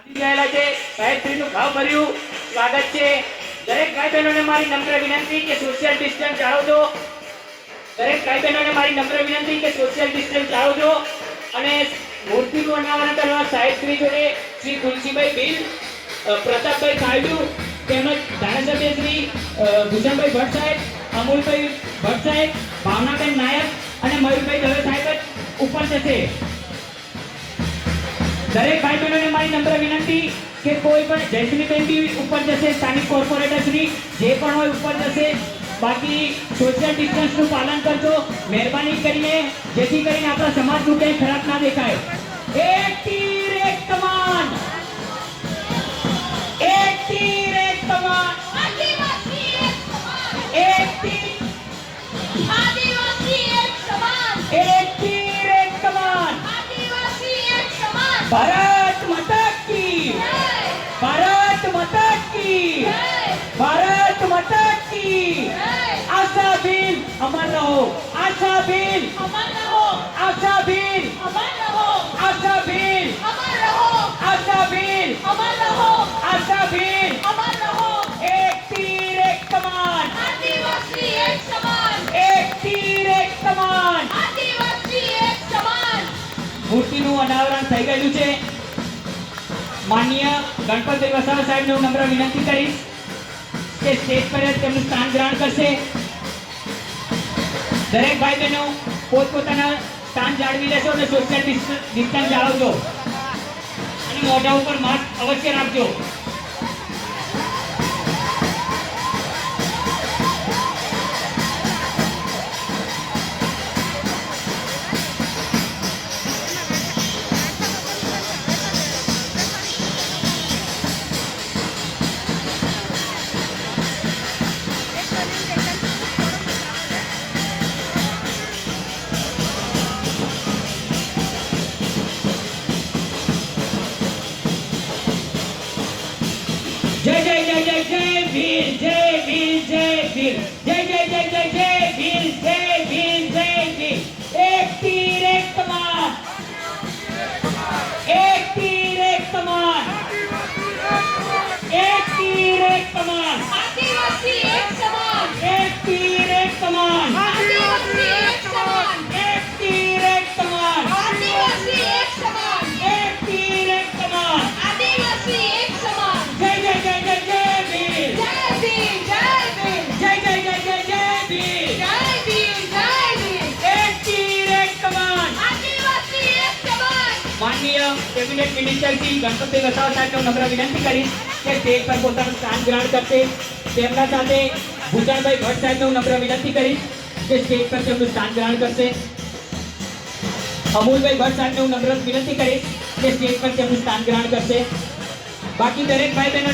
આવી ગયેલા છે. સાહેબશ્રીનું ભાવ ભર્યું. સ્વાગત છે. દરેક ભાઈ બહેનોને મારી નમ્ર વિનંતી કે સોશિયલ ડિસ્ટન્સ જાળવજો. દરેક ભાઈ બહેનોને મારી નમ્ર વિનંતી કે સોશિયલ ડિસ્ટન્સ જાળવજો. અને મૂર્તિનું અનાવરણ કરવા સાહેબશ્રી જોડે શ્રી તુલસીભાઈ બિલ પ્રતાપભાઈ ખાયડુ તેમજ ધારાસભ્ય શ્રી ભૂષણભાઈ ભટ્ટ સાહેબ, અમૂલભાઈ ભટ્ટ સાહેબ, ભાવનાબેન નાયક અને મયુરભાઈ દવે સાહેબ જ ઉપર જશે દરેક ભાઈ બહેનોને મારી નમ્ર વિનંતી કે કોઈ પણ જયશ્રીબેન બી ઉપર જશે સ્થાનિક કોર્પોરેટરશ્રી જે પણ હોય ઉપર જશે. બાકી સોશિયલ ડિસ્ટન્સનું પાલન કરજો મહેરબાની કરીને જેથી કરીને આપણા સમાજનું કંઈ ખરાબ ના દેખાય. એક તીર એક કમાન. એક તીર એક એક તીર. એક તીર ભારત માતા કી. જય ભારત માતા કી. જય ભારત માતા કી. જય આશા બેન અમર રહો. આશા બેન અમર રહો. આશા બેન અમર રહો. આશા બેન અમર રહો આશા બેન અમર રહો આશા બેન અમર રહો એક તીર એક કમાન આદિવાસી એક સમાન એક તીર એક કમાન આદિવાસી એક સમાન મૂર્તિનું અનાવરણ થઈ ગયું છે. માન્ય ગણપતિ વસાવા સાહેબને હું નમ્ર વિનંતી કરીશ કે સ્ટેજ પર જ તેમનું સ્થાન ગ્રહણ કરશે. દરેક ભાઈ બહેનો પોતપોતાના સ્થાન જાળવી લેશો અને સોશિયલ ડિસ્ટન્સ જાળવજો. અને મોઢા ઉપર માસ્ક અવશ્ય રાખજો. C C C C C bir C bir C bir. C C C C C bir C bir C bir. Ektir ekman Ektir ekman Ektir ekman cabinet minister Ganpati Vasava સાહેબને નમ્ર વિનંતી કરીશ કે stage પર પોતાનું સ્થાન ગ્રહણ કરશે. તેમના સાથે ભૂષણભાઈ ભટ્ટ સાહેબને હું નમ્ર વિનંતી કરીશ કે સ્ટેજ પર તેમનું સ્થાન ગ્રહણ કરશે. અમૂલભાઈ ભટ્ટ સાહેબને હું નમ્ર વિનંતી કરીશ કે સ્ટેજ પર તેમનું સ્થાન ગ્રહણ કરશે. બાકી દરેક ભાઈ બહેનો